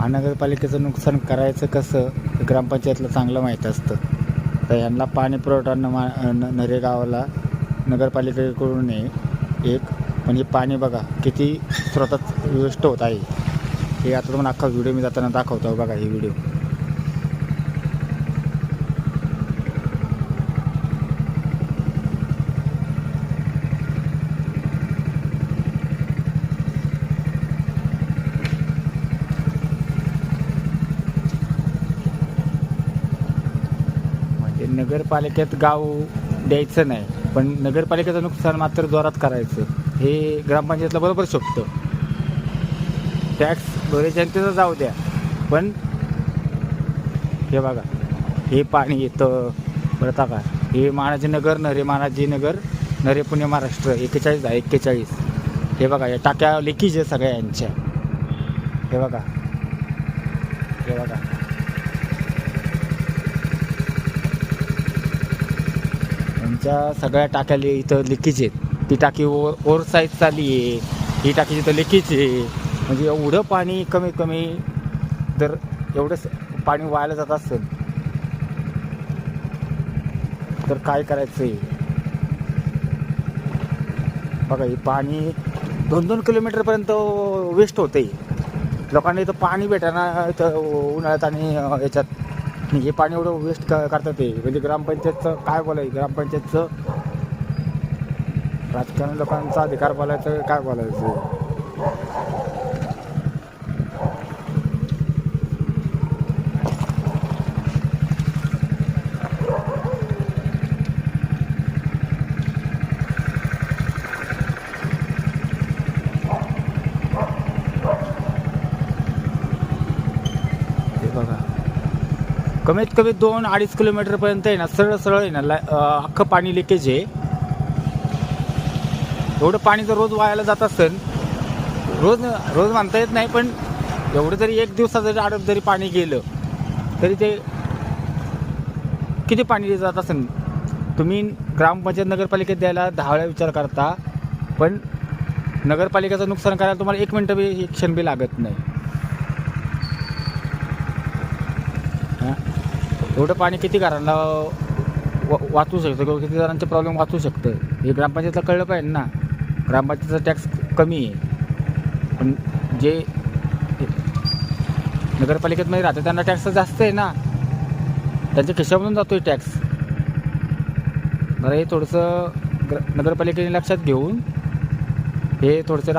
महानगरपालिकेचं नुकसान करायचं कसं हे ग्रामपंचायतला चांगलं माहीत असतं. तर यांना पाणी पुरवठा न मा न नरे गावाला नगरपालिकेकडून आहे एक म्हणजे पाणी बघा किती स्रोतात वेस्ट होत आहे. हे आता तुम्हाला अख्खा व्हिडिओ मी जाताना दाखवतो बघा हे व्हिडिओ म्हणजे नगरपालिकेत गाव द्यायचं नाही पण नगरपालिकेचं नुकसान मात्र जोरात करायचं हे ग्रामपंचायतला बरोबर शोभतं. टॅक्स भरे जनतेचा जाऊ द्या पण हे बघा हे पाणी येतं कळता का हे महाराजी नगर नरे महाराजी नगर नरे पुणे महाराष्ट्र एक्केचाळीस आहे एक्केचाळीस. हे बघा या टाक्या लेकीज आहे सगळ्या यांच्या. हे बघा. हे बघा. यांच्या सगळ्या टाक्याला इथं लिकेज आहेत. ती टाकी ओर ओर साईज चाली आहे. ही टाकी इथं लिकेज आहे. म्हणजे एवढं पाणी कमी कमी जर एवढंच पाणी वायाला जात असेल तर काय करायचं आहे बघा हे पाणी दोन दोन किलोमीटरपर्यंत वेस्ट होते लोकांना इथं पाणी भेटाना इथं उन्हाळ्यात आणि याच्यात. हे पाणी एवढं वेस्ट क करतात ते. म्हणजे ग्रामपंचायतचं काय बोलायचं ग्रामपंचायतचं राजकारण लोकांचा अधिकार बोलायचं काय बोलायचं? बघा. कमीत कमी दोन अडीच किलोमीटरपर्यंत आहे ना सरळ सरळ आहे ना ला- अख्खं पाणी लिकेज आहे. एवढं पाणी जर रोज वायाला जात असेल रोज रोज म्हणता येत नाही पण एवढं जरी एक दिवसात जरी आडत जरी पाणी गेलं तरी ते किती पाणी जात असेल? तुम्ही ग्रामपंचायत नगरपालिकेत द्यायला दहा वेळा विचार करता पण नगरपालिकेचं नुकसान करायला तुम्हाला एक मिनटं बी एक क्षण बी लागत नाही. एवढं पाणी किती घरांना वा वाचू शकतं? किंवा किती जणांचे प्रॉब्लेम वाचू शकतं? हे ग्रामपंचायतला कळलं पाहिजे ना. ग्रामपंचायतचा टॅक्स कमी आहे. पण जे नगरपालिकेतमध्ये राहते त्यांना टॅक्स जास्त आहे ना. त्यांच्या खिशामधून जातो आहे टॅक्स बरं हे थोडंसं ग्र नगरपालिकेने लक्षात घेऊन हे थोडंसं राज